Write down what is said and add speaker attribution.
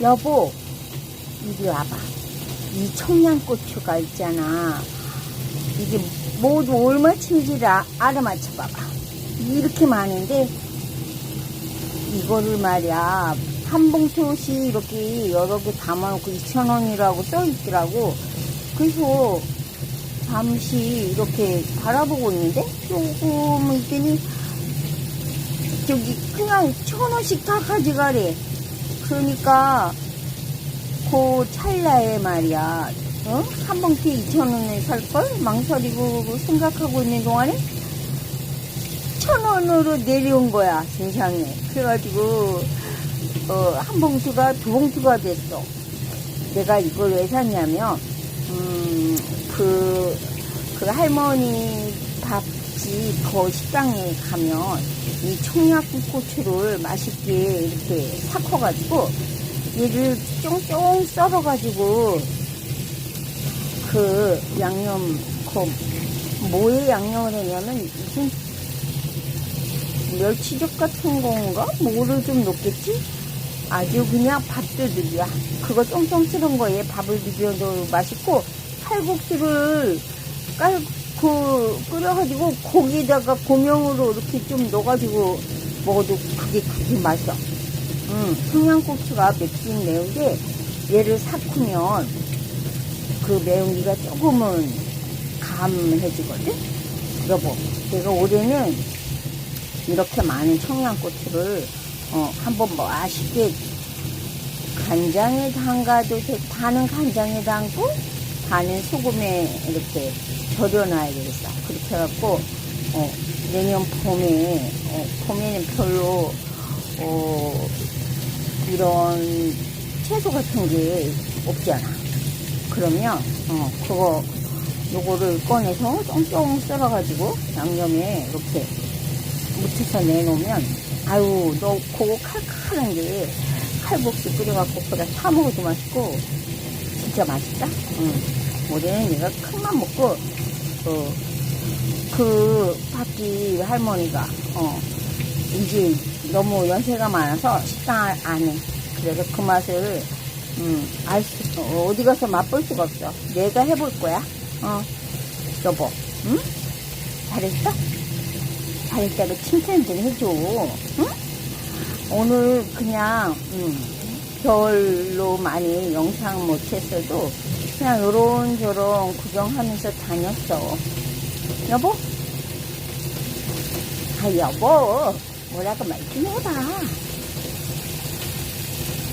Speaker 1: 여보, 이리 와봐. 이 청양고추가 있잖아. 이게 모두 얼마치인지를 아- 알아맞혀 봐봐. 이렇게 많은데, 이거를 말이야, 한 봉투씩 이렇게 여러 개 담아놓고 2,000원이라고 써있더라고. 그래서 잠시 이렇게 바라보고 있는데, 조금 있더니, 저기 그냥 천 원씩 다 가져가래. 그러니까 그 찰나에 말이야. 어? 한 봉투에 2천 원에 살걸? 망설이고 생각하고 있는 동안에 천 원으로 내려온 거야 세상에. 그래가지고 어, 한 봉투가 두 봉투가 됐어. 내가 이걸 왜 샀냐면 음, 그, 그 할머니 밥 집그 식당에 가면 이 청양고추를 맛있게 이렇게 삭혀가지고 얘를 쫑쫑 썰어가지고 그 양념 그 뭐에 양념을 했냐면 무슨 멸치젓 같은 건가? 뭐를 좀 넣겠지? 아주 그냥 밥도둑이야. 그거 쫑쫑 썰은 거에 밥을 비벼도 맛있고 칼국수를 깔 고 끓여가지고 고기에다가 고명으로 이렇게 좀 넣어가지고 먹어도 그게 그게 맛있어. 음, 청양고추가 맵긴 매운데 얘를 삭히면 그 매운기가 조금은 감해지거든? 여보, 내가 올해는 이렇게 많은 청양고추를 어, 한번 맛있게 간장에 담가도 돼. 반은 간장에 담고 반은 소금에 이렇게 절여놔야 되겠어. 그렇게 해갖고 어, 내년 봄에 어, 봄에는 별로 어, 이런 채소 같은 게 없잖아. 그러면 어, 그거 요거를 꺼내서 쫑쫑 썰어가지고 양념에 이렇게 묻혀서 내놓으면 아유 너 그거 칼칼한 게 칼국수 끓여갖고 그다 사 먹어도 맛있고 진짜 맛있다. 응. 올해는 내가 큰맘 먹고 어, 그 밖이 할머니가 어, 이제 너무 연세가 많아서 식당 안 해. 그래서 그 맛을 음, 알 수, 어, 어디 가서 맛볼 수가 없어. 내가 해볼 거야. 어, 여보, 응? 잘했어? 잘했다고 칭찬 좀 해줘. 응? 오늘 그냥 음, 별로 많이 영상 못 했어도 그냥 요런저런 구경하면서 다녔어. 여보? 아 여보 뭐라고 말좀 해봐.